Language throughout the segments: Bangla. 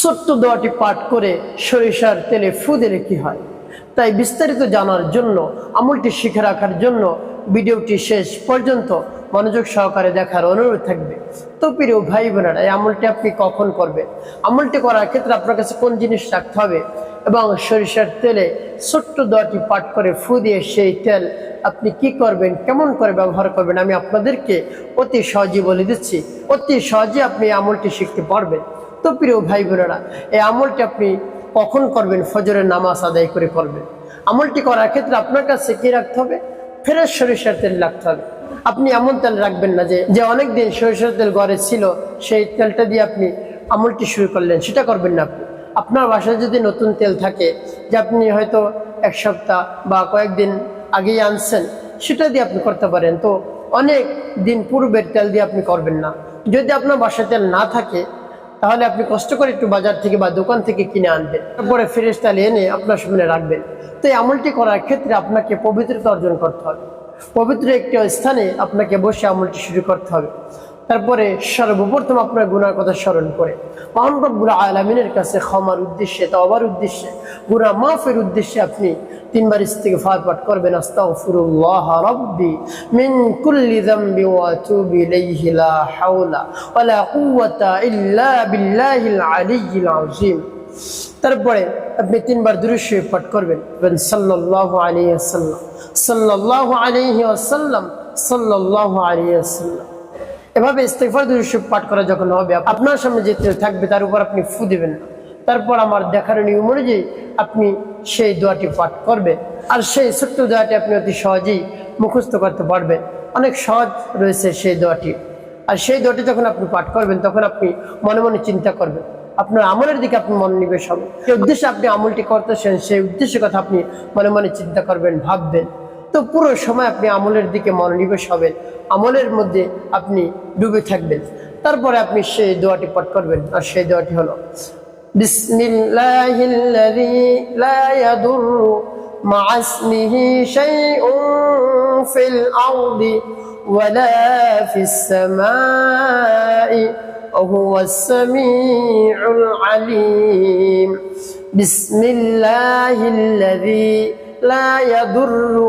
ছোট্ট দোয়াটি পাঠ করে সরিষার তেলে ফু দিলে কি হয়? তাই বিস্তারিত জানার জন্য, আমলটি শিখে রাখার জন্য ভিডিওটি শেষ পর্যন্ত মনোযোগ সহকারে দেখার অনুরোধ থাকবে। তো প্রিয় ভাই বোনেরা, এই আমলটি আপনি কখন করবেন? আমলটি করার ক্ষেত্রে আপনার কাছে কোন জিনিস রাখতে হবে? এবং সরিষার তেলে ছোট্ট দোয়াটি পাঠ করে ফু দিয়ে সেই তেল আপনি কি করবেন? কেমন করে ব্যবহার করবেন? আমি আপনাদেরকে অতি সহজে বলে দিচ্ছি। অতি সহজে আপনি আমলটি শিখতে পারবেন। তো প্রিয় ভাই বোনেরা, এই আমলটি আপনি কখন করবেন? ফজরের নামাজ আদায় করে করবেন। আমলটি করার ক্ষেত্রে আপনার কাছে কি রাখতে হবে? ফেরেশ সরিষার তেল রাখতে হবে। আপনি এমন তেল রাখবেন না যে যে অনেক দিন সরিষার তেল ঘরে ছিল, সেই তেলটা দিয়ে আপনি আমলটি শুরু করলেন, সেটা করবেন না আপনি। আপনার বাসায় যদি নতুন তেল থাকে, যে আপনি হয়তো এক সপ্তাহ বা কয়েকদিন আগেই আনছেন, সেটা দিয়ে আপনি করতে পারেন। তো অনেক দিন পূর্বের তেল দিয়ে আপনি করবেন না। যদি আপনার বাসায় তেল না থাকে তাহলে আপনি কষ্ট করে একটু বাজার থেকে বা দোকান থেকে কিনে আনবেন। তারপরে ফ্রেশ তালে এনে আপনার সামনে রাখবেন। তো এই আমলটি করার ক্ষেত্রে আপনাকে পবিত্রতা অর্জন করতে হবে। পবিত্র একটি স্থানে আপনাকে বসে আমলটি শুরু করতে হবে। তারপরে সর্বপ্রথম আপনার গুনার কথা স্মরণ করে। মহান আলমিনের কাছে ক্ষমার উদ্দেশ্যে তবার উদ্দেশ্যে গুনা মাফের উদ্দেশ্যে আপনি তিনবার ইস্তিগফার পাঠ করবেন। তারপরে আপনি তিনবার দুরুশে পাঠ করবেন। সাল্লাল্লাহু আলাইহি ওয়াসাল্লাম। সাল্লাল্লাহু আলাইহি ওয়াসাল্লাম, সাল্লাল্লাহু আলাইহি এভাবে ইস্তেফার দুরুশে পাঠ করা যখন হবে, আপনার সামনে যে থাকবে তার উপর আপনি ফু দেবেন। তারপর আমার দেখার নিয়ম অনুযায়ী আপনি সেই দোয়াটি পাঠ করবেন আর সেই ছোট্ট দোয়াটি আপনি অতি সহজেই মুখস্থ করতে পারবেন। অনেক সহজ রয়েছে সেই দোয়াটি। আর সেই দোয়াটি যখন আপনি পাঠ করবেন, তখন আপনি মনে মনে চিন্তা করবেন, আপনার আমলের দিকে আপনি মনোনিবেশ হবে যে উদ্দেশ্যে আপনি আমলটি করতেছেন, সেই উদ্দেশ্যের কথা আপনি মনে মনে চিন্তা করবেন, ভাববেন। তো পুরো সময় আপনি আমলের দিকে মনোনিবেশ হবেন, আমলের মধ্যে আপনি ডুবে থাকবেন। তারপরে আপনি সেই দোয়াটি পাঠ করবেন। আর সেই দোয়াটি হলো, বিসমিল্লাহিল্লাযী লা ইয়াদুরু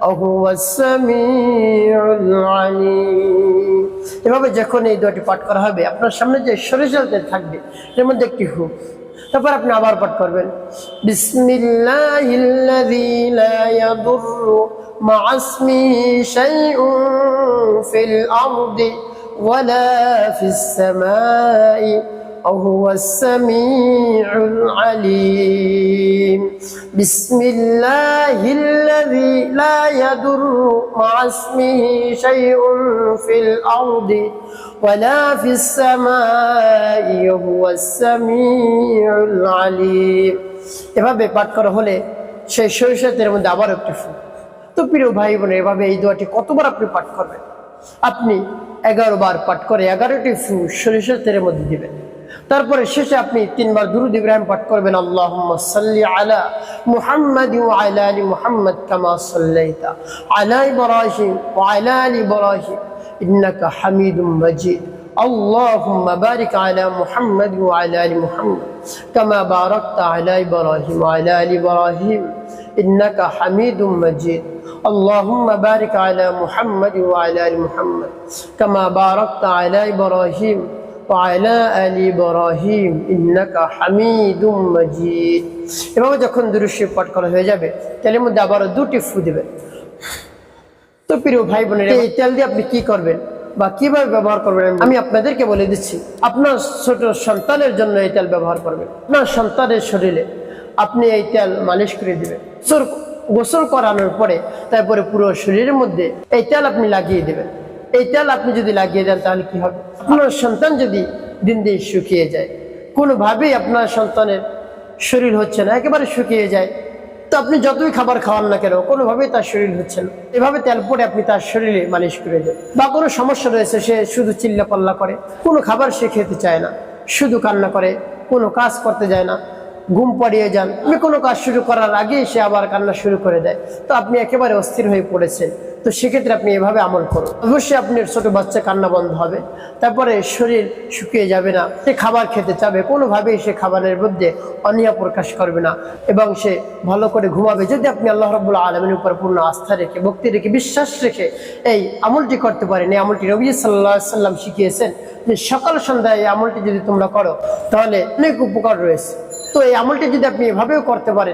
وهو السميع العليم بسم الله الذي لا يضر مع اسمه شيء في الأرض ولا في السماء وهو السميع العليم এভাবে যখন এই দোয়াটি পাঠ করা হবে আপনার সামনে যে সরিষাতে থাকবে এর মধ্যে একটি হুক তারপর আপনি আবার পাঠ করবেন বিসমিল্লাহিল্লাযী লা ইয়াদুররু মা ইসমিহি শাইউন ফিল আরদি ওয়ালা ফিস সামাই وهو السميع العليم بسم الله الذي لا يضر مع اسمه شيء في الأرض ولا في السماء وهو السميع العليم এভাবে পাঠ করা হলে সেই সরিষাতের মধ্যে আবার একটি ফুল তো প্রিয় ভাই বোন এভাবে এই দোয়াটি কতবার আপনি পাঠ করবেন আপনি এগারো বার পাঠ করে এগারোটি ফুল সরিষার তেলের মধ্যে দিবেন তারপরে শেষে আপনি তিনবার দুরুদ ইব্রাহিম পাঠ করবেন আল্লাহুম্মা সাল্লি আলা মুহাম্মাদ ওয়া আলা আলি মুহাম্মাদ কামা সাল্লাইতা আলা ইব্রাহিম ওয়া আলা আলি ইব্রাহিম ইন্নাকা হামিদুম মাজিদ اللهم بارك على محمد وعلى ال محمد كما باركت على ابراهيم وعلى ال ابراهيم انك حميد مجيد اللهم بارك على محمد وعلى ال محمد كما باركت على ابراهيم وعلى آل إبراهيم إنك حميد مجيد এভাবে যখন দুরুশি পাঠ করা হয়ে যাবে তেলের মধ্যে আবারও দুটি ফু দেবেন তো প্রিয় ভাই বোনের এই তেল দিয়ে আপনি কি করবেন বা কিভাবে ব্যবহার করবেন আমি আপনাদেরকে বলে দিচ্ছি আপনার ছোট সন্তানের জন্য এই তেল ব্যবহার করবেন আপনার সন্তানের শরীরে আপনি এই তেল মালিশ করে দিবেন গোসল- গোসল করানোর পরে তারপরে পুরো শরীরের মধ্যে এই তেল আপনি লাগিয়ে দেবেন এই তেল আপনি যদি লাগিয়ে দেন তাহলে কি হবে? আপনার সন্তান যদি দিন দিন শুকিয়ে যায়, কোনোভাবেই আপনার সন্তানের শরীর হচ্ছে না, একেবারে শুকিয়ে যায়। তো আপনি যতই খাবার খাওয়ান না কেন, কোনোভাবেই তার শরীর হচ্ছে না। এভাবে তেল পরে আপনি তার শরীরে মালিশ করে দেন। বা কোনো সমস্যা রয়েছে, সে শুধু চিল্লা পাল্লা করে, কোনো খাবার সে খেতে চায় না, শুধু কান্না করে, কোনো কাজ করতে যায় না। ঘুম পাড়িয়ে যান। আপনি কোনো কাজ শুরু করার আগেই সে আবার কান্না শুরু করে দেয়। তো আপনি একেবারে অস্থির হয়ে পড়েছেন। তো সেক্ষেত্রে আপনি এভাবে আমল করুন। অবশ্যই আপনার ছোট বাচ্চা কান্না বন্ধ হবে। তারপরে শরীর শুকিয়ে যাবে না। সে খাবার খেতে চাবে। কোনোভাবেই সে খাবারের মধ্যে অনীহা প্রকাশ করবে না এবং সে ভালো করে ঘুমাবে। যদি আপনি আল্লাহ রব্বুল আলমের উপর পূর্ণ আস্থা রেখে, ভক্তি রেখে, বিশ্বাস রেখে এই আমলটি করতে পারেন, এই আমলটি রবি সাল্লাহ সাল্লাম শিখিয়েছেন যে সকাল সন্ধ্যায় এই আমলটি যদি তোমরা করো, তাহলে অনেক উপকার রয়েছে। তো এই আমলটি যদি আপনি এভাবেও করতে পারেন